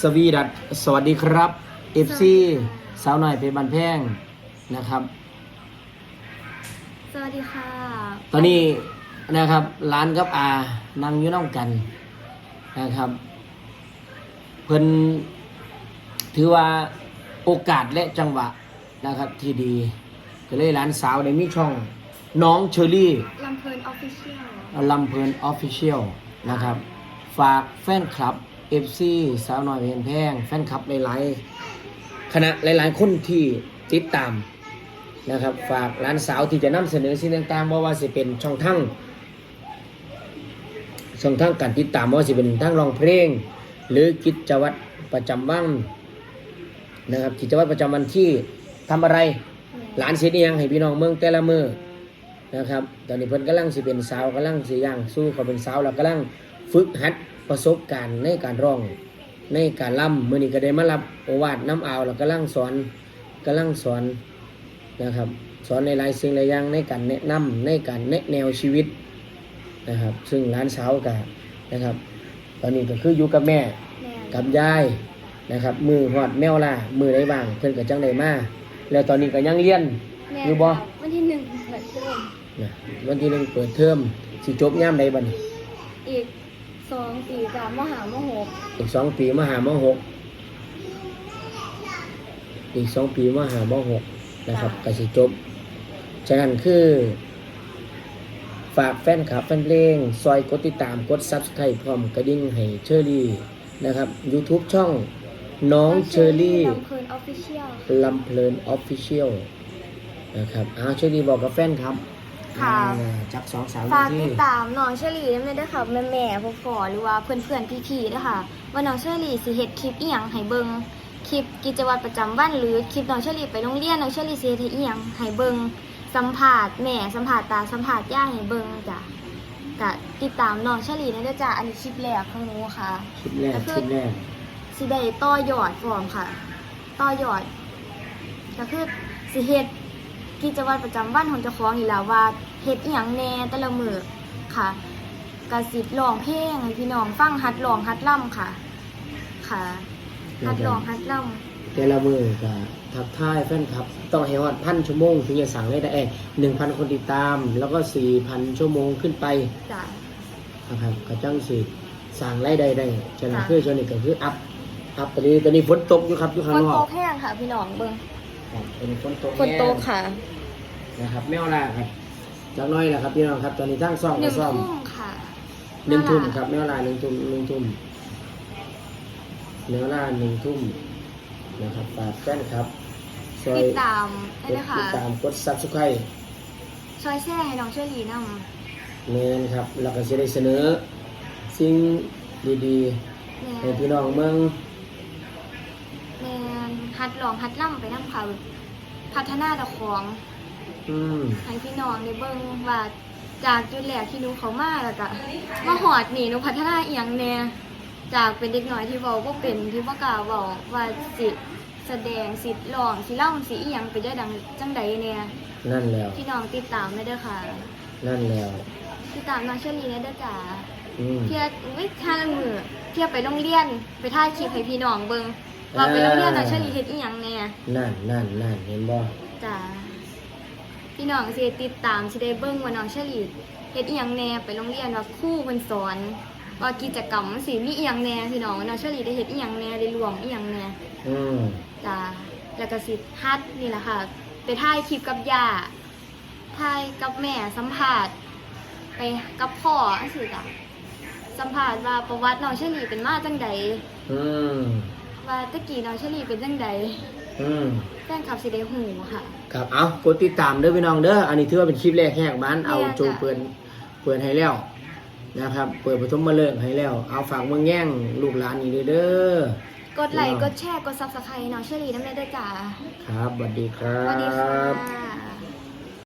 สวีดัสสวัสดีครับเอฟซีสาวหน่อยเป็นบันแพงนะครับ สวัสดีค่ะ ตอนนี้นะครับร้านกับอานั่งอยู่น้องกันนะครับ เพิ่นถือว่าโอกาสและจังหวะนะครับที่ดีก็เลยร้านสาวในมีช่อง น้องเชอรี่ลำเพลินออฟฟิเชียลลำเพลินออฟฟิเชียลนะครับ ฝากแฟนคลับ FC สาวน้อยเพนแพงแฟนคลับหลายๆคณะหลายๆคนที่ติดตามนะครับ ฝากร้านสาวที่จะนำเสนอสิ่งต่างๆบ่าว่าสิเป็นช่องทางช่องทางการติดตามบ่ว่าสิเป็นทางร้องเพลง หรือกิจวัตรประจำวันนะครับกิจวัตรประจำวันที่ทำอะไรหลานเสียเอียงให้พี่น้องเมืองแต่ละมือนะครับ ตอนนี้เพิ่นกำลังสิเป็นสาวกำลังสิย่างสู้เขาเป็นสาวแล้วกำลังฝึกหัด ประสบการณ์ในการร้องในการล่ำมื้อนี้ก็ได้มารับโอวาทน้ำอาวแล้วกำลังสอนกำลังสอนนะครับ สอนในหลายสิ่งหลายอย่างในการแนะนำในการแนะแนวชีวิตนะครับ ซึ่งหลานสาวก็นะครับ ตอนนี้ก็คืออยู่กับแม่แม่กับยายนะครับ มือหอดแมวล่ามือได้บ้างเพิ่นก็จังได้มาแล้วตอนนี้ก็ยังเรียนแม่อยู่บ่วันที่หนึ่งเปิดเทอมนะวันที่หนึ่งเปิดเทอมสิจบย่ามใดบัดนี้อีก สองสี่สามมหามหกอีกสองปีมหามหกอีกสองปีมหามหกนะครับก็สิจบ ฉะนั้นคือฝากแฟนคลับแฟนเพลง ซอยกดติดตามกด Subscribe พร้อมกระดิ่งให้เชอรี่นะครับ YouTube ช่องน้องเชอรี่ลำเพลินออฟฟิเชียลลำเพลินออฟฟิเชียลนะครับอ้าวเชอรี่บอกกับแฟนครับ ค่ะอ่าจักสองสามฝานากทีติดตามน้องเชอรี่ได้ไหมด้วยค่ะแม่แม่ๆพ่อพ่อหรือว่าเพื่อนเพื่อนๆพี่ๆด้วยค่ะว่าน้องเชอรี่สิเฮ็ดคลิปอีหยังให้เบิ่งคลิปกิจวัตรประจำวันหรือคลิปน้องเชอรี่ไปโรงเรียนน้องเชอรี่สิเฮ็ดให้อีหยังให้เบิ่งสัมภาษณ์แม่สัมภาษณ์ตาสัมภาษณ์ย่าให้เบิ่งจ้ะก็ติดตามน้องเชอรี่ได้ด้วยจ้ะอันนี้คลิปแรกของหนูค่ะ คลิปแรกคลิปแรกสิได้ต่อยอดฟอร์มค่ะ ต่อยอด ก็คือสิเฮ็ด กิจวัตรประจำวันของเจ้าของนี่แหละว่าเฮ็ดอีหยังแหน่แต่ละมื้อค่ะก็สิร้องเพลงให้พี่น้องฟังฮัดร้องฮัดล่ำค่ะ ค่ะฮัดร้องฮัดล่แต่ละมือก็ทักทายแฟนครับ ต้องให้ฮอดพันชั่วโมงถึงจะสั่งได้ได้หนึ่งพันคนติดตาม แล้วก็สี่พันชั่วโมงขึ้นไปำจ้ะนะครับก็จังสิสั่งรายได้ได้ฉะนั้นค่ะคือช่วงนี้ก็คืออัพอัพตอนนี้ตอนนี้ฝนตกอยู่ครับอยู่ฝข้างนนอตกกแห้งค่ะพี่น้องเบิ่ง ครับเป็นฝนตกฝนตกแน่ค่ะนะครับแมวล่าครับจักหน้อยแหละครับพี่น้องครับ ตอนนี้ทั้งซ่อมหก็นึ่งซ่อมทุ่มค่ะหนึ่งทุ่มครับแมวล่าหนึ่งทุ่มหนึ่งทุ่มแมวล่าหนึ่งทุ่มนะครับฝากแฟนครับซอยติดตามได้กเลดยค่ะ ติดตามกดซับสไครต์ช่วยแชร์ให้น้องช่วยลีนำเงินครับแล้วก็จะได้เสนอ สิ่งดีแม่ๆให้พี่น้องเมืองแม่ นฮัดลองฮัดล่ำไปนำค่ะพัฒนาตะของอืมให้พี่น้องได้เบิ่งว่าจากจุดแรกที่หนูเขามาแล้วก็มาหอดนี่หนูพัฒนาอีหยังแน่จากเป็นเด็กน้อยที่เว้าบ่เป็นที่บ่กล้าเว้าว่าสิแสดงสิร้องสิล่ำสิอีหยังไปได้ดังจังใดแน่นั่นแล้ว พี่น้องติดตามได้เด้อค่ะ นั่นแล้ว ติดตามน้องเชอรี่ได้เด้อจ้าอืมเที่ยวิทาละมือเที่ยไปโรงเรียนไปถ่ายคลิปให้พี่น้องเบิ่ง ว่าไปโรงเรียนน้องเชอรี่เฮ็ดอีหยังแน่นั่นนั่นนั่นเห็นบ่จ้าพี่น้องสิติดตามสิได้เบิ่งว่าน้องเชอรี่เฮ็ดอีหยังแหน่ไปโรงเรียนว่าครูเพิ่นสอนว่ากิจกรรมมันสิมีอีหยังแหน่พี่น้องว่าน้องเชอรี่ได้เฮ็ดอีหยังแหน่ได้ร่วมอีหยังแหน่อืมจ้าแล้วก็สิฮัดนี่แหละค่ะ ไปถ่ายคลิปกับย่าถ่ายกับแม่สัมภาษณ์ไปกับพ่อจังซี่จ้ะสัมภาษณ์ว่าประวัติน้องเชอรี่เป็นมาจังใดอืม ว่าตะกี้น้องเชอรี่เป็นจังใดอืมแฟนคลับสิได้หูค่ะ ครับเอากดติดตามเด้อพี่น้องเด้ออันนี้ถือว่าเป็นคลิปแรกแหกบ้านเอาเนี่ยโจจ้ะเปิดเปิดให้แล้วนะครับ เปิดปฐมมาเลิกให้แล้ว เอาฝากเมืองแย่งลูกหลานนี่เด้อกดไลค์กดแชร์กด Subscribe น้องเชอรี่น้ำได้ด้วยจ้าครับสวัสดีครัสวัสดีค่บะ